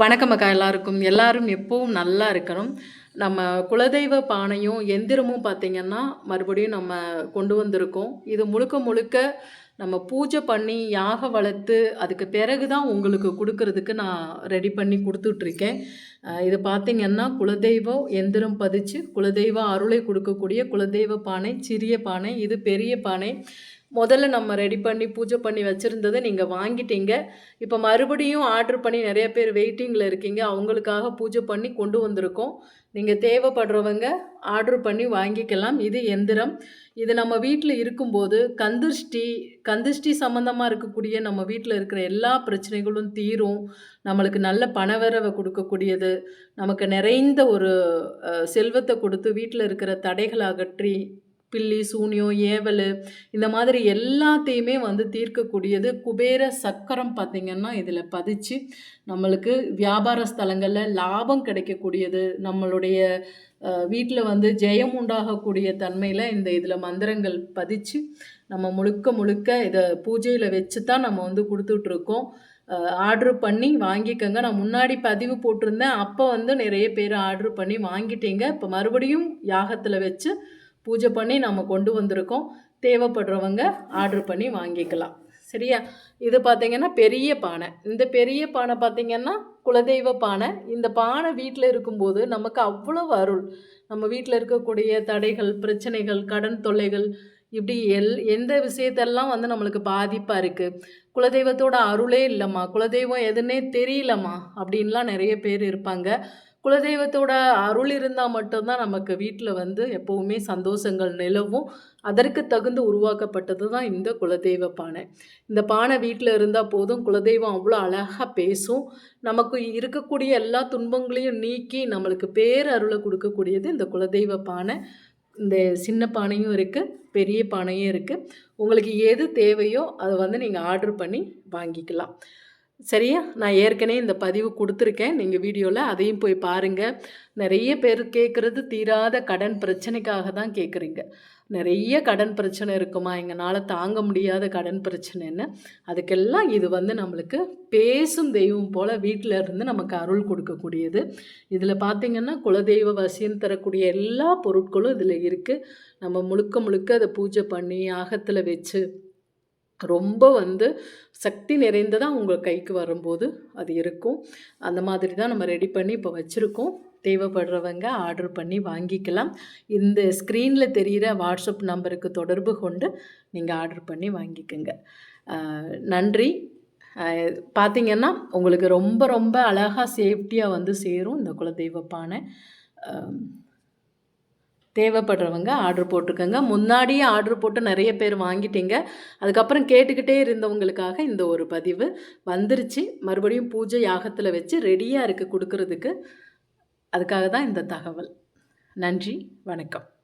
வணக்கம் அக்கா எல்லாருக்கும். எல்லாரும் எப்பவும் நல்லா இருக்கணும். நம்ம குலதெய்வ பானையும் எந்திரமும் பார்த்திங்கன்னா மறுபடியும் நம்ம கொண்டு வந்திருக்கோம். இது முழுக்க முழுக்க நம்ம பூஜை பண்ணி யாக வளர்த்து அதுக்கு பிறகு தான் உங்களுக்கு கொடுக்கறதுக்கு நான் ரெடி பண்ணி கொடுத்துட்ருக்கேன். இது பார்த்திங்கன்னா குலதெய்வம் எந்திரம் பதிச்சு குலதெய்வ அருளை கொடுக்கக்கூடிய குலதெய்வ பானை சிறிய பானை இது பெரிய பானை. முதல்ல நம்ம ரெடி பண்ணி பூஜை பண்ணி வச்சுருந்ததை நீங்கள் வாங்கிட்டீங்க. இப்போ மறுபடியும் ஆர்டர் பண்ணி நிறைய பேர் வெயிட்டிங்கில் இருக்கீங்க. அவங்களுக்காக பூஜை பண்ணி கொண்டு வந்திருக்கோம். நீங்கள் தேவைப்படுறவங்க ஆர்டர் பண்ணி வாங்கிக்கலாம். இது எந்திரம். இது நம்ம வீட்டில் இருக்கும்போது கந்திருஷ்டி கந்திருஷ்டி சம்மந்தமாக இருக்கக்கூடிய நம்ம வீட்டில் இருக்கிற எல்லா பிரச்சனைகளும் தீரும். நம்மளுக்கு நல்ல பணவரவை கொடுக்கக்கூடியது. நமக்கு நிறைந்த ஒரு செல்வத்தை கொடுத்து வீட்டில் இருக்கிற தடைகளை அகற்றி பில்லி சூனியம் ஏவல் இந்த மாதிரி எல்லாத்தையுமே வந்து தீர்க்கக்கூடியது. குபேர சக்கரம் பார்த்திங்கன்னா இதில் பதிச்சு நம்மளுக்கு வியாபார ஸ்தலங்களில் லாபம் கிடைக்கக்கூடியது. நம்மளுடைய வீட்டில் வந்து ஜெயம் உண்டாகக்கூடிய தன்மையில் இந்த இதில் மந்திரங்கள் பதிச்சு நம்ம முழுக்க முழுக்க இதை பூஜையில் வச்சு தான் நம்ம வந்து கொடுத்துட்ருக்கோம். ஆர்டர் பண்ணி வாங்கிக்கோங்க. நான் முன்னாடி பதிவு போட்டிருந்தேன். அப்போ வந்து நிறைய பேர் ஆர்டர் பண்ணி வாங்கிட்டீங்க. இப்போ மறுபடியும் யாகத்தில் வச்சு பூஜை பண்ணி நம்ம கொண்டு வந்திருக்கோம். தேவைப்படுறவங்க ஆர்டர் பண்ணி வாங்கிக்கலாம். சரியா? இது பார்த்தீங்கன்னா பெரிய பானை. இந்த பெரிய பானை பார்த்தீங்கன்னா குலதெய்வ பானை. இந்த பானை வீட்டில் இருக்கும்போது நமக்கு அவ்வளோ அருள். நம்ம வீட்டில் இருக்கக்கூடிய தடைகள் பிரச்சனைகள் கடன் தொல்லைகள் இப்படி எல் எந்த விஷயத்தெல்லாம் வந்து நம்மளுக்கு பாதிப்பாக இருக்குது குலதெய்வத்தோட அருளே இல்லைம்மா. குலதெய்வம் எதுன்னே தெரியலம்மா. அப்படின்லாம் நிறைய பேர் இருப்பாங்க. குலதெய்வத்தோட அருள் இருந்தால் மட்டும்தான் நமக்கு வீட்டில் வந்து எப்போவுமே சந்தோஷங்கள் நிலவும். அதற்கு தகுந்து உருவாக்கப்பட்டது தான் இந்த குலதெய்வ பானை. இந்த பானை வீட்டில் இருந்தால் போதும். குலதெய்வம் அவ்வளோ அழகாக பேசும். நமக்கு இருக்கக்கூடிய எல்லா துன்பங்களையும் நீக்கி நம்மளுக்கு பேரருளை கொடுக்கக்கூடியது இந்த குலதெய்வ பானை. இந்த சின்ன பானையும் இருக்குது பெரிய பானையும் இருக்குது உங்களுக்கு எது தேவையோ அதை வந்து நீங்கள் ஆர்டர் பண்ணி வாங்கிக்கலாம். சரியா? நான் ஏற்கனவே இந்த பதிவு கொடுத்துருக்கேன். நீங்கள் வீடியோவில் அதையும் போய் பாருங்கள் நிறைய பேர் கேட்குறது தீராத கடன் பிரச்சனைக்காக தான் கேட்குறீங்க நிறைய கடன் பிரச்சனை இருக்குமா? எங்களால் தாங்க முடியாத கடன் பிரச்சனைன்னு. அதுக்கெல்லாம் இது வந்து நம்மளுக்கு பேசும் தெய்வம் போல் வீட்டில் இருந்து நமக்கு அருள் கொடுக்கக்கூடியது. இதில் பார்த்திங்கன்னா குலதெய்வ வசியம் தரக்கூடிய எல்லா பொருட்களும் இதில் இருக்குது நம்ம முழுக்க முழுக்க அதை பூஜை பண்ணி ஆகத்தில் வச்சு ரொம்ப வந்து சக்தி நிறைந்ததாக உங்கள் கைக்கு வரும்போது அது இருக்கும். அந்த மாதிரி தான் நம்ம ரெடி பண்ணி இப்போ வச்சுருக்கோம். தேவைப்படுறவங்க ஆர்டர் பண்ணி வாங்கிக்கலாம். இந்த ஸ்க்ரீனில் தெரிகிற வாட்ஸ்அப் நம்பருக்கு தொடர்பு கொண்டு நீங்கள் ஆர்டர் பண்ணி வாங்கிக்கோங்க. நன்றி. பார்த்தீங்கன்னா உங்களுக்கு ரொம்ப ரொம்ப அழகாக சேஃப்டியாக வந்து சேரும் இந்த குலதெய்வ பானை. தேவைப்படுறவங்க ஆர்டர் போட்டிருக்கோங்க. முன்னாடியே ஆர்டர் போட்டு நிறைய பேர் வாங்கிட்டீங்க. அதுக்கப்புறம் கேட்டுக்கிட்டே இருந்தவங்களுக்காக இந்த ஒரு பதிவு வந்துருச்சு. மறுபடியும் பூஜை யாகத்தில் வச்சு ரெடியாக இருக்குது கொடுக்கறதுக்கு. அதுக்காக தான் இந்த தகவல். நன்றி. வணக்கம்.